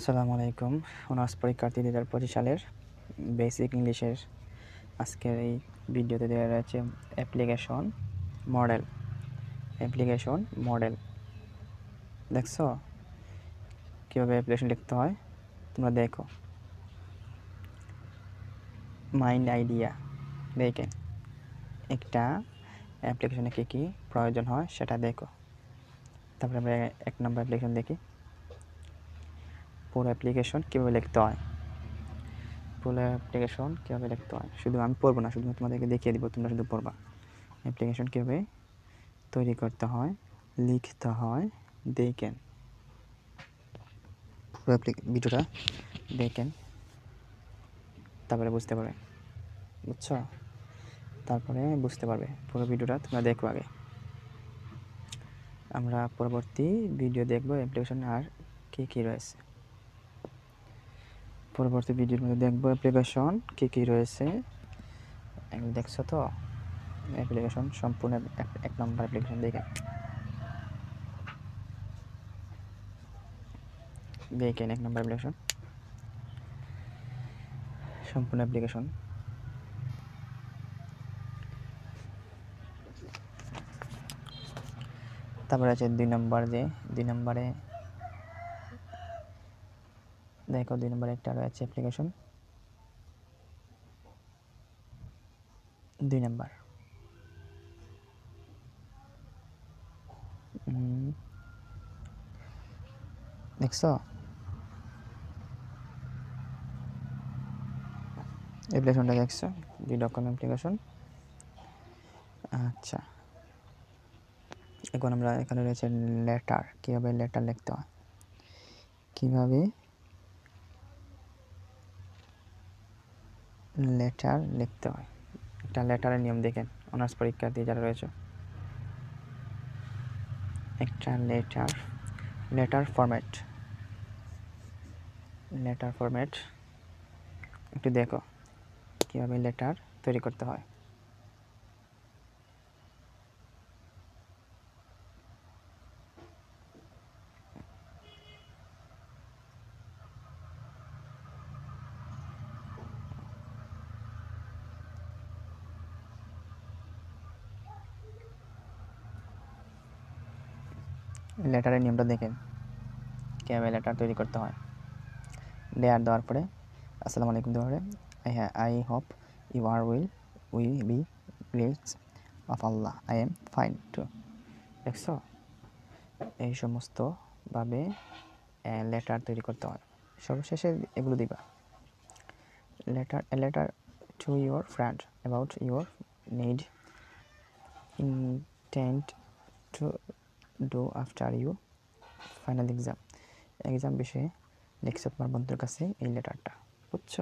আসসালামু আলাইকুম। অনার্স পরীক্ষার্থী দু হাজার পঁচিশ সালের বেসিক ইংলিশের আজকের এই ভিডিওতে দেওয়া রয়েছে অ্যাপ্লিকেশন মডেল অ্যাপ্লিকেশন মডেল দেখছ? কীভাবে অ্যাপ্লিকেশন লিখতে হয়? তোমরা দেখো। মাইন্ড আইডিয়া দেখে একটা অ্যাপ্লিকেশনে কী কী প্রয়োজন হয় সেটা দেখো। তারপরে আমরা এক নম্বর অ্যাপ্লিকেশন দেখি। পুরো অ্যাপ্লিকেশন কীভাবে লিখতে হয়? পুরো অ্যাপ্লিকেশন কীভাবে লিখতে হয়? শুধু আমি পড়ব না শুধু তোমাদেরকে দেখিয়ে দিব তোমরা শুধু পড়বা। অ্যাপ্লিকেশন কীভাবে তৈরি করতে হয়, লিখতে হয়, দেখেন। পুরো ভিডিওটা দেখেন। তারপরে বুঝতে পারবে। বুঝছ? তারপরে বুঝতে পারবে। পুরো ভিডিওটা তোমরা দেখো আগে। আমরা পরবর্তী ভিডিও দেখব অ্যাপ্লিকেশন আর কী কী রয়েছে। পরবর্তী ভিডিওর মধ্যে দেখব অ্যাপ্লিকেশন কী কী রয়েছে। দেখছ তো? অ্যাপ্লিকেশন সম্পূর্ণ এক- নম্বর অ্যাপ্লিকেশন দেখেন দেখেন এক নম্বর অ্যাপ্লিকেশন সম্পূর্ণ অ্যাপ্লিকেশন তারপরে আছে দুই নম্বর যে, দুই নম্বরে দেখো, দুই নম্বরে একটা রয়েছে অ্যাপ্লিকেশন দুই নম্বর। দেখছ? অ্যাপ্লিকেশনটা দেখছ? দুই রকম অ্যাপ্লিকেশন আচ্ছা। এখন আমরা এখানে রয়েছে লেটার কীভাবে লেটার লিখতে হয়? কীভাবে লেটার লিখতে হয়। একটা লেটারের নিয়ম দেখেন অনার্স পরীক্ষা দিয়ে যারা রয়েছে। একটা letter letter format letter format একটু দেখো, কীভাবে লেটার তৈরি করতে হয়। লেটারের নিয়মটা দেখেন, কীভাবে লেটার তৈরি করতে হয়। লেয়ার দেওয়ার পরে, আসসালামু আলাইকুম দেওয়ার পরে আই হ্যাঁ I hope you are will we be greats of Allah I am fine too দেখছ? এই সমস্তভাবে লেটার তৈরি করতে হয়। সর্বশেষে এগুলো দিবা। Letter letter to your friend about your need intent to do after you final exam exam বিষয়ে লিখছো তোমার বন্ধুর কাছে এই লেটারটা বুঝছ?